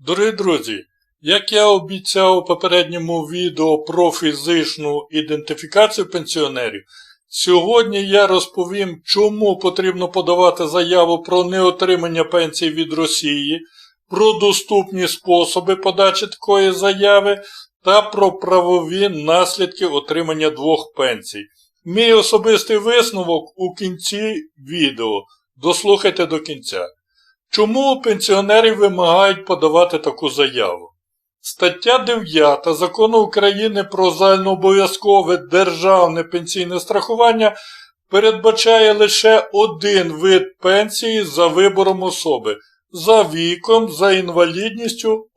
Дорогі друзі, як я обіцяв у попередньому відео про фізичну ідентифікацію пенсіонерів, сьогодні я розповім, чому потрібно подавати заяву про неотримання пенсії від Росії, про доступні способи подачі такої заяви та про правові наслідки отримання двох пенсій. Мій особистий висновок у кінці відео. Дослухайте до кінця. Чому у пенсіонерів вимагають подавати таку заяву? Стаття 9 Закону України про загальнообов'язкове державне пенсійне страхування передбачає лише один вид пенсії за вибором особи за віком, за інвалідністю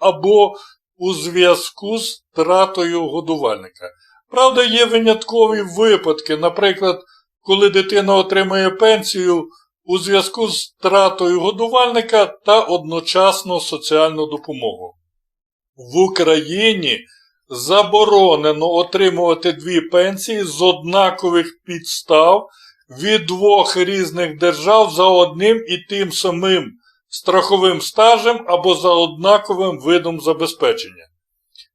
або у зв'язку з втратою годувальника. Правда, є виняткові випадки, наприклад, коли дитина отримує пенсію у зв'язку з втратою годувальника та одночасно соціальну допомогу. В Україні заборонено отримувати дві пенсії з однакових підстав від двох різних держав за одним і тим самим страховим стажем або за однаковим видом забезпечення.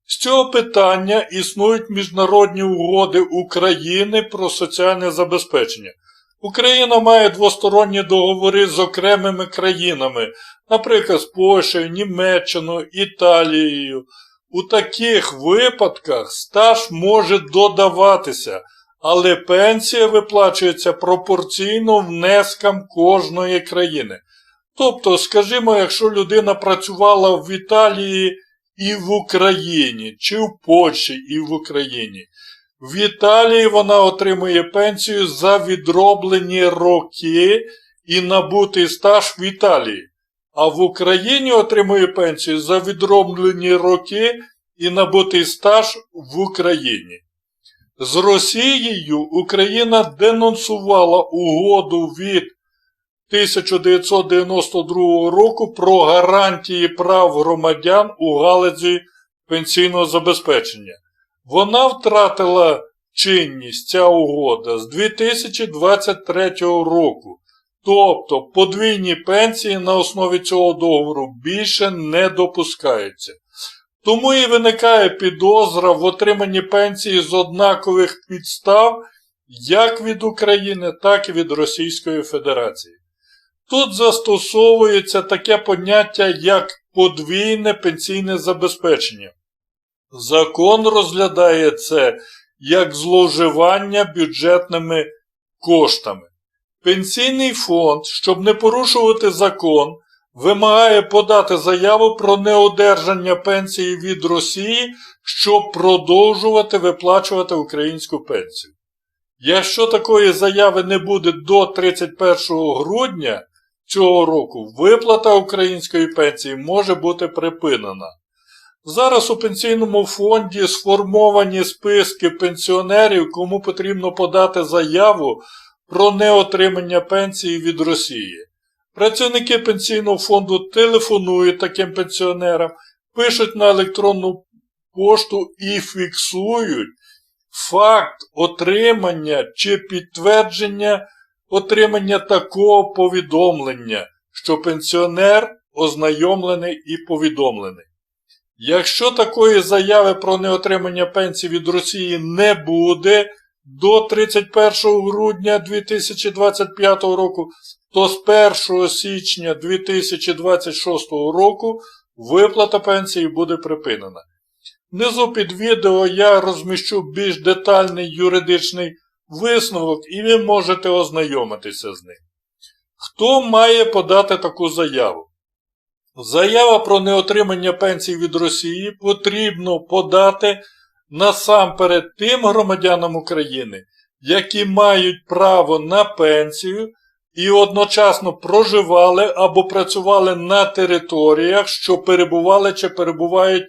З цього питання існують міжнародні угоди України про соціальне забезпечення. Україна має двосторонні договори з окремими країнами, наприклад, з Польщею, Німеччиною, Італією. У таких випадках стаж може додаватися, але пенсія виплачується пропорційно внескам кожної країни. Тобто, скажімо, якщо людина працювала в Італії і в Україні, чи в Польщі і в Україні, в Італії вона отримує пенсію за відроблені роки і набутий стаж в Італії, а в Україні отримує пенсію за відроблені роки і набутий стаж в Україні. З Росією Україна денонсувала угоду від 1992 року про гарантії прав громадян у галузі пенсійного забезпечення. Вона втратила чинність ця угода з 2023 року. Тобто подвійні пенсії на основі цього договору більше не допускаються. Тому і виникає підозра в отриманні пенсії з однакових підстав як від України, так і від Російської Федерації. Тут застосовується таке поняття, як подвійне пенсійне забезпечення. Закон розглядає це як зловживання бюджетними коштами. Пенсійний фонд, щоб не порушувати закон, вимагає подати заяву про неодержання пенсії від Росії, щоб продовжувати виплачувати українську пенсію. Якщо такої заяви не буде до 31 грудня цього року, виплата української пенсії може бути припинена. Зараз у пенсійному фонді сформовані списки пенсіонерів, кому потрібно подати заяву про неотримання пенсії від Росії. Працівники пенсійного фонду телефонують таким пенсіонерам, пишуть на електронну пошту і фіксують факт отримання чи підтвердження отримання такого повідомлення, що пенсіонер ознайомлений і повідомлений. Якщо такої заяви про неотримання пенсії від Росії не буде до 31 грудня 2025 року, то з 1 січня 2026 року виплата пенсії буде припинена. Внизу під відео я розміщу більш детальний юридичний висновок і ви можете ознайомитися з ним. Хто має подати таку заяву? Заява про неотримання пенсії від Росії потрібно подати насамперед тим громадянам України, які мають право на пенсію і одночасно проживали або працювали на територіях, що перебували чи перебувають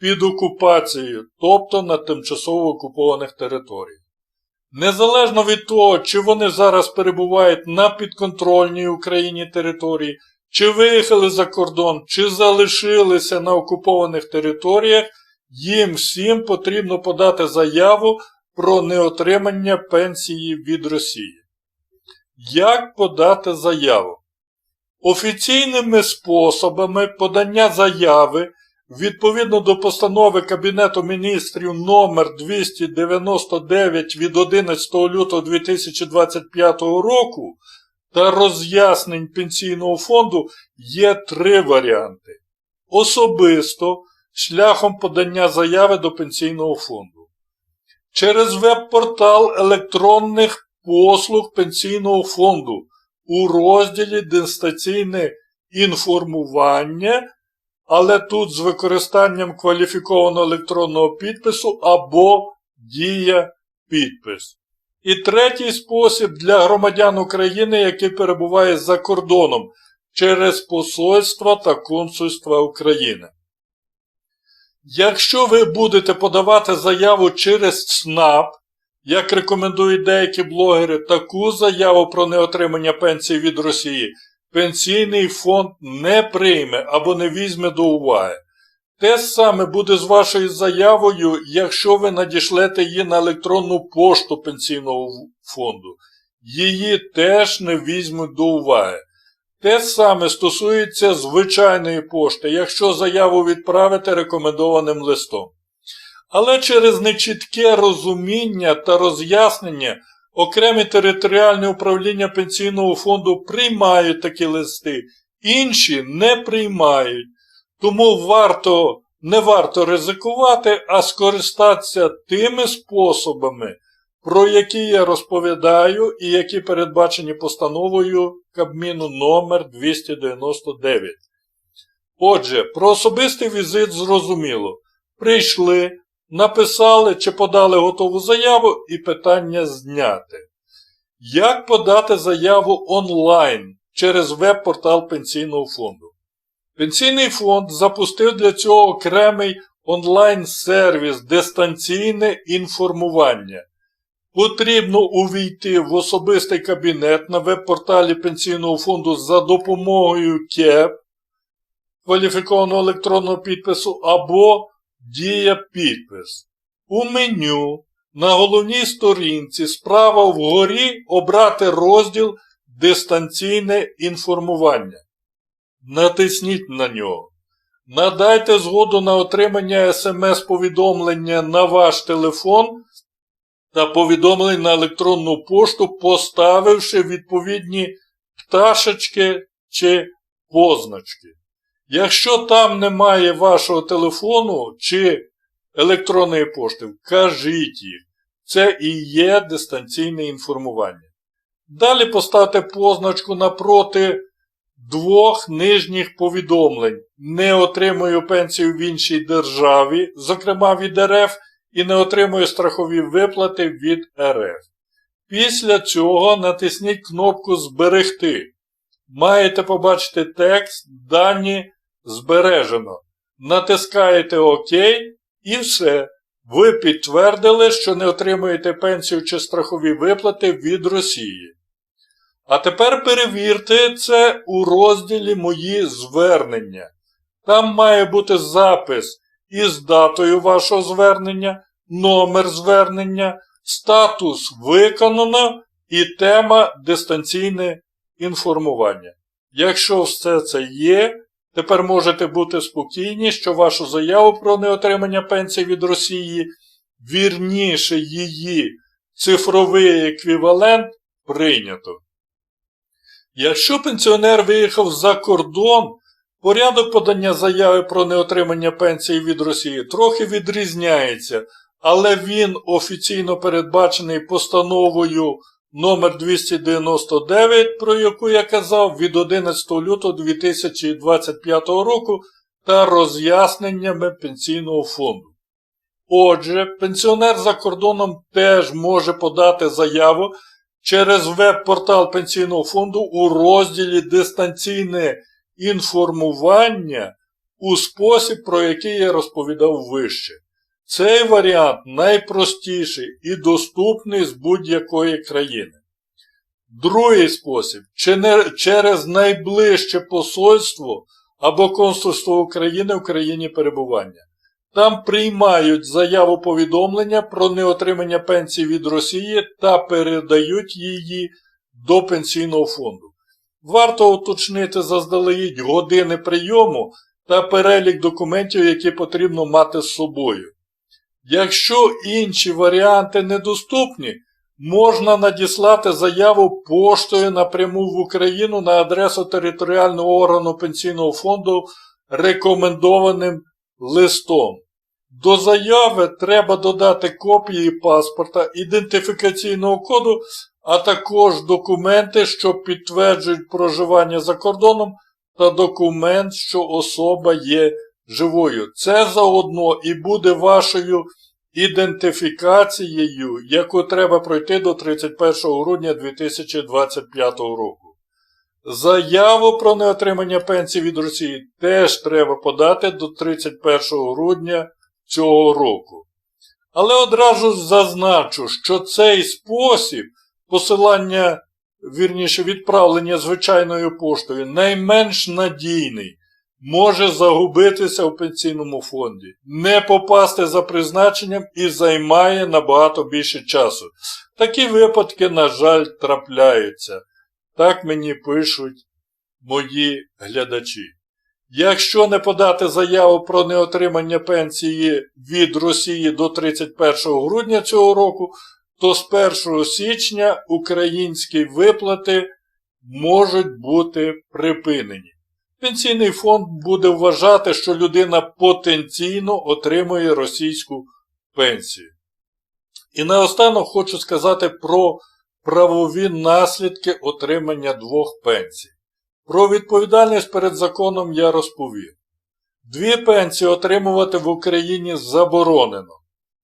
під окупацією, тобто на тимчасово окупованих територіях. Незалежно від того, чи вони зараз перебувають на підконтрольній Україні території, чи виїхали за кордон, чи залишилися на окупованих територіях, їм всім потрібно подати заяву про неотримання пенсії від Росії. Як подати заяву? офіційними способами подання заяви відповідно до постанови Кабінету міністрів номер 299 від 11 лютого 2025 року та роз'яснень пенсійного фонду є три варіанти. Особисто шляхом подання заяви до пенсійного фонду. Через веб-портал електронних послуг пенсійного фонду у розділі дистанційне інформування, але тут з використанням кваліфікованого електронного підпису або дія підпис. І третій спосіб для громадян України, які перебувають за кордоном через посольства та консульства України. Якщо ви будете подавати заяву через СНАП, як рекомендують деякі блогери, таку заяву про неотримання пенсії від Росії пенсійний фонд не прийме або не візьме до уваги. Те саме буде з вашою заявою, якщо ви надішлете її на електронну пошту пенсійного фонду. Її теж не візьмуть до уваги. Те саме стосується звичайної пошти, якщо заяву відправити рекомендованим листом. Але через нечітке розуміння та роз'яснення окремі територіальні управління пенсійного фонду приймають такі листи, інші не приймають. Тому варто, не варто ризикувати, а скористатися тими способами, про які я розповідаю і які передбачені постановою Кабміну номер 299. Отже, про особистий візит зрозуміло. Прийшли, написали чи подали готову заяву і питання зняти. Як подати заяву онлайн через веб-портал Пенсійного фонду? Пенсійний фонд запустив для цього окремий онлайн-сервіс дистанційне інформування. Потрібно увійти в особистий кабінет на веб-порталі Пенсійного фонду за допомогою КЕП, кваліфікованого електронного підпису, або Дія підпис. У меню на головній сторінці справа вгорі обрати розділ Дистанційне інформування. Натисніть на нього. Надайте згоду на отримання смс-повідомлення на ваш телефон та повідомлень на електронну пошту, поставивши відповідні пташечки чи позначки. Якщо там немає вашого телефону чи електронної пошти, вкажіть їх. Це і є дистанційне інформування. Далі поставте позначку напроти двох нижніх повідомлень. Не отримую пенсію в іншій державі, зокрема від РФ, і не отримую страхові виплати від РФ. Після цього натисніть кнопку Зберегти. Маєте побачити текст Дані збережено. Натискаєте ОК і все. Ви підтвердили, що не отримуєте пенсію чи страхові виплати від Росії. А тепер перевірте це у розділі Мої звернення. Там має бути запис із датою вашого звернення, номер звернення, статус виконано і тема дистанційне інформування. Якщо все це є, тепер можете бути спокійні, що вашу заяву про неотримання пенсії від Росії, вірніше її цифровий еквівалент прийнято. Якщо пенсіонер виїхав за кордон, порядок подання заяви про неотримання пенсії від Росії трохи відрізняється, але він офіційно передбачений постановою номер 299, про яку я казав, від 11 лютого 2025 року та роз'ясненнями пенсійного фонду. Отже, пенсіонер за кордоном теж може подати заяву через веб-портал Пенсійного фонду у розділі Дистанційне інформування у спосіб, про який я розповідав вище. Цей варіант найпростіший і доступний з будь-якої країни. Другий спосіб через найближче посольство або консульство України в країні перебування. Там приймають заяву повідомлення про неотримання пенсії від Росії та передають її до пенсійного фонду. Варто уточнити заздалегідь години прийому та перелік документів, які потрібно мати з собою. Якщо інші варіанти недоступні, можна надіслати заяву поштою напряму в Україну на адресу територіального органу пенсійного фонду рекомендованим листом. До заяви треба додати копії паспорта, ідентифікаційного коду, а також документи, що підтверджують проживання за кордоном, та документ, що особа є живою. Це заодно і буде вашою ідентифікацією, яку треба пройти до 31 грудня 2025 року. Заяву про неотримання пенсії від Росії теж треба подати до 31 грудня цього року. Але одразу зазначу, що цей спосіб посилання, вірніше відправлення звичайною поштою найменш надійний, може загубитися в пенсійному фонді, не попасти за призначенням і займає набагато більше часу. Такі випадки, на жаль, трапляються. Так мені пишуть мої глядачі. Якщо не подати заяву про неотримання пенсії від Росії до 31 грудня цього року, то з 1 січня українські виплати можуть бути припинені. Пенсійний фонд буде вважати, що людина потенційно отримує російську пенсію. І наостанок хочу сказати про правові наслідки отримання двох пенсій. Про відповідальність перед законом я розповів. Дві пенсії отримувати в Україні заборонено.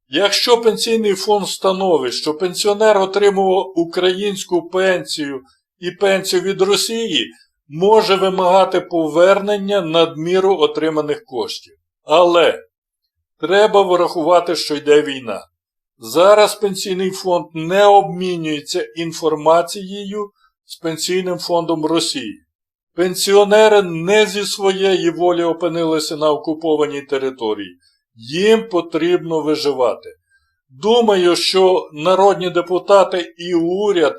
Якщо пенсійний фонд встановить, що пенсіонер отримував українську пенсію і пенсію від Росії, може вимагати повернення надміру отриманих коштів. Але треба врахувати, що йде війна. Зараз пенсійний фонд не обмінюється інформацією з Пенсійним фондом Росії. Пенсіонери не зі своєї волі опинилися на окупованій території. Їм потрібно виживати. Думаю, що народні депутати і уряд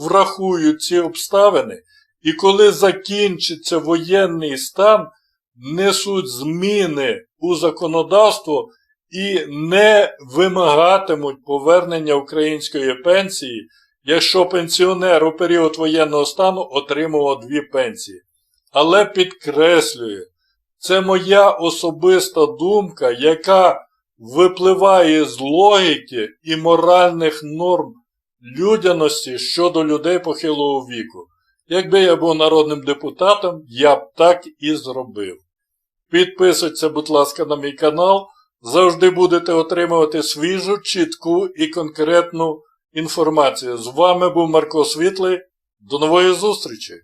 врахують ці обставини, і коли закінчиться воєнний стан, несуть зміни у законодавство і не вимагатимуть повернення української пенсії, якщо пенсіонер у період воєнного стану отримував дві пенсії. Але підкреслюю, це моя особиста думка, яка випливає з логіки і моральних норм людяності щодо людей похилого віку. Якби я був народним депутатом, я б так і зробив. Підписуйтеся, будь ласка, на мій канал. Завжди будете отримувати свіжу, чітку і конкретну інформацію. З вами був Марко Світлий. До нової зустрічі!